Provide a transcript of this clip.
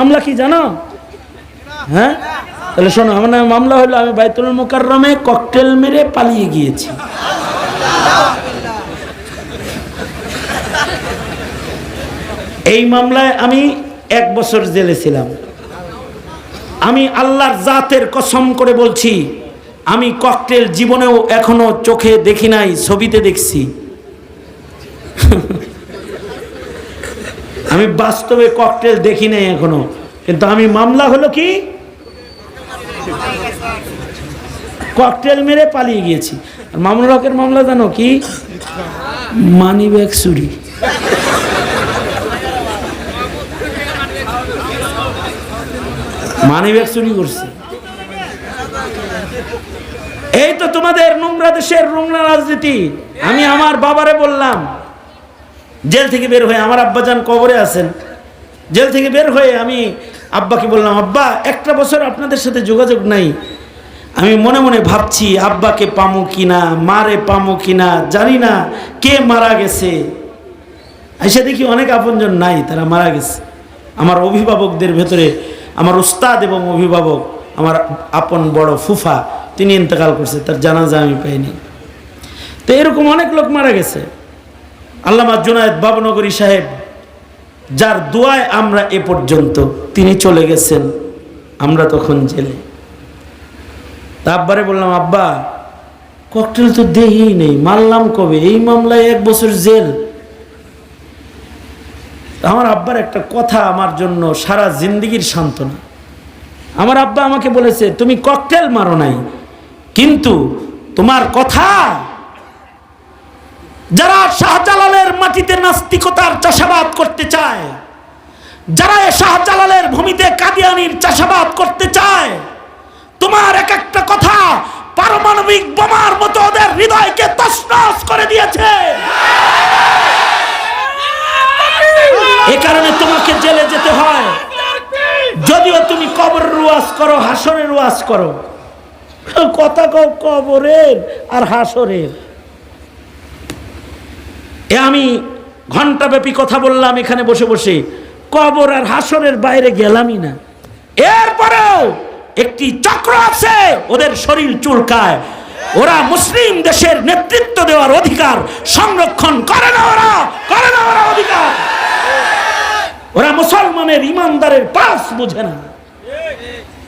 মামলা কি জানো? হ্যাঁ? তাহলে শোনো, আমার নামে মামলা হলো, আমি বাইতুল মোকাররমে ককটেল মেরে পালিয়ে গিয়েছি। এই মামলায় আমি এক বছর জেলে ছিলাম। আমি আল্লাহর জাতের কসম করে বলছি, আমি ককটেল জীবনেও এখনও চোখে দেখি নাই, ছবিতে দেখছি। আমি বাস্তবে ককটেল দেখি নাই এখনও। কিন্তু আমি মামলা হলো কি? ককটেল মেরে পালিয়ে গিয়েছি। আর মামুনুল হকের মামলা জানো কি? মানি ব্যাগ চুরি। মানি ব্যাগ চুরি করছে। এই তো তোমাদের নোংরা দেশের নোংরা রাজনীতি। আমি আমার বাবারে বললাম জেল থেকে বের হয়ে আমার আব্বাজান কবরে আছেন। জেল থেকে বের হয়ে আমি আব্বাকে বললাম, আব্বা, একটা বছর আপনাদের সাথে যোগাযোগ নাই। আমি মনে মনে ভাবছি, আব্বাকে পামো কিনা, মারে পামো কিনা, জানি না কে মারা গেছে। এসে দেখি অনেক আপনজন নাই, তারা মারা গেছে। আমার অভিভাবকদের ভেতরে আমার উস্তাদ এবং অভিভাবক, আমার আপন বড় ফুফা, তিনি ইন্তেকাল করছে, তার জানাজা আমি পাইনি। তো এরকম অনেক লোক মারা গেছে। আল্লামা জুনায়দ বাবনগরী সাহেব, যার দোয়ায় আমরা এ পর্যন্ত, তিনি চলে গেছেন, আমরা তখন জেলে। তা আব্বারে বললাম, আব্বা ককটেল তো দেহি নেই, মারলাম কবে? এই মামলায় এক বছর জেল। আমার আব্বার একটা কথা আমার জন্য সারা জিন্দগির সান্ত্বনা। আমার আব্বা আমাকে বলেছে, তুমি ককটেল মারো নাই, কিন্তু তোমার কথা যারা শাহজালালের মাটিতে নাস্তিকতার চাষাবাদ করতে চায়, যারা শাহজালালের ভূমিতে কাদিয়ানির চাষাবাদ করতে চায়, তোমার এক একটা কথা পারমাণবিক বোমার মতো ওদের হৃদয়কে তসনস করে দিয়েছে। এ কারণে তোমাকে জেলে যেতে হয়। যদিও তুমি কবরের ওয়াজ করো, হাসরের ওয়াজ করো। কথা কবরের আর হাসরের। এ আমি ঘন্টাব্যাপী কথা বললাম এখানে বসে বসে। কবর আর হাসরের বাইরে গেলামই না। এরপরেও একটি চক্র আছে, ওদের শরীর চুলকায়। ওরা মুসলিম দেশের নেতৃত্ব দেওয়ার অধিকার সংরক্ষণ করে না ওরা, করে না ওরা অধিকার। ওরা মুসলমানের ইমানদারের পাস বুঝে না।